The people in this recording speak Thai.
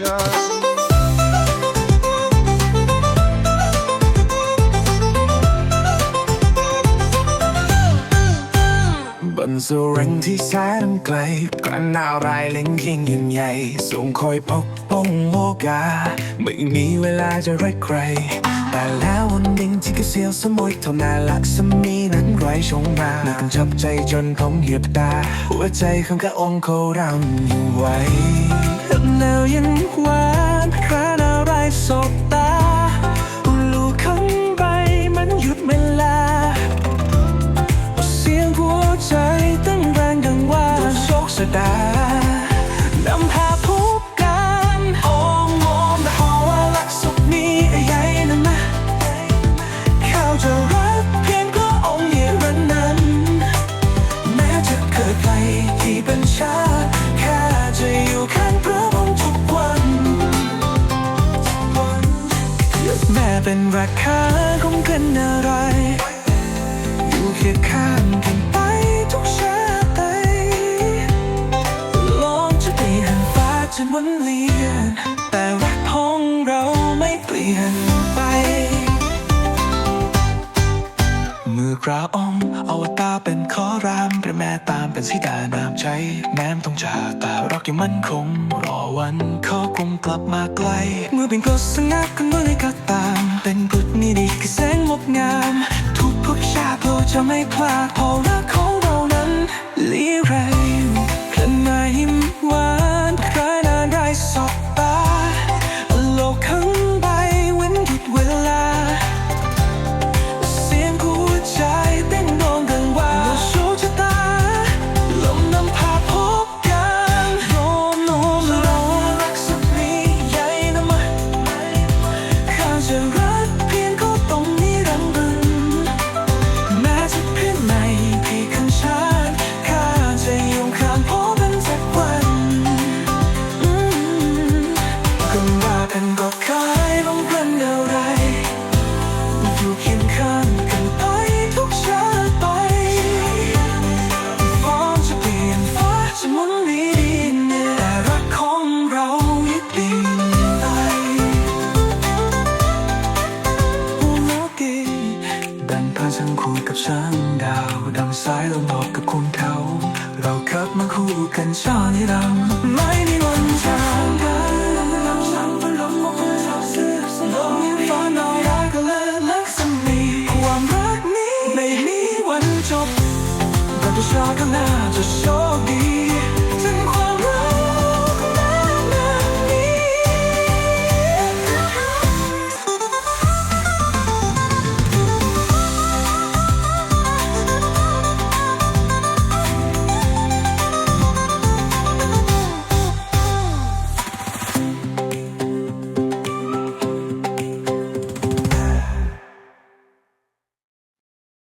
Because Bận dù rảnh thì xa đang cây Càng nào rai lính khi nhìn nhảy Xuống khói bốc bông mô gà Mình nghĩ về lại cho rách cây Tại là ổn định chỉ cái siêu sớm môi Thảo nà lạc sớm mi nắng rải trong mà Nàng chấp chạy chân không hiệp ta Ủa chạy không cả ôn khô đau như vậy แนวสมุยเท่านาลักษมีนั้นไรชงมหยียบตาหัวใจของกระองค์เขารำอยู่ไว้แล้วยังหวานครานอะไรสบตาลูกข้างใบมันหยุดเวลา เสียงหัวใจตั้งแรงดังว่าโชคชะตา เป็นราคาของกันอะไร อยู่เคียงข้างกันไปทุกชาติลองจะเปลี่ยนฟ้าจนวันเลียน แต่รักของเราไม่เปลี่ยนไป มือกราอ้อวตา ขอรามพระแม่ตามเป็นสีดานามใจ แม้มต้องจากแต่รักยังมั่นคง รอวันเขาคงกลับมาไกล เมื่อเป็นกฎสงัดคนเมื่อไรก็ตาม เป็นบุตรนี่ดีคือแสงงดงาม ทุกภพชาติเราจะไม่พลาดพอรักของเรานั้นลีไร จะรักเพียงเขาตรงนี้รังบึงแม้จะเพียงไม่พี่ขันชาติข้าจะอยู่ข้างพ่อเป็นสักวันอืมก็ว่ากันก็เคยลงกันอะไร ดังพาช่างคู่กับช้างดาวดังสายลมบอกกับคุณเขา เราเกิดมาคู่กันชาติดำไม่มีวันจางกันลำช้างฝันลมมองคนชอบเสื้อลมยังฟ้าอยรักกันเลยลักษมีความรักนี้ไม่มีวันจบแต่ผู้ชายข้างหน้าจะโชคดี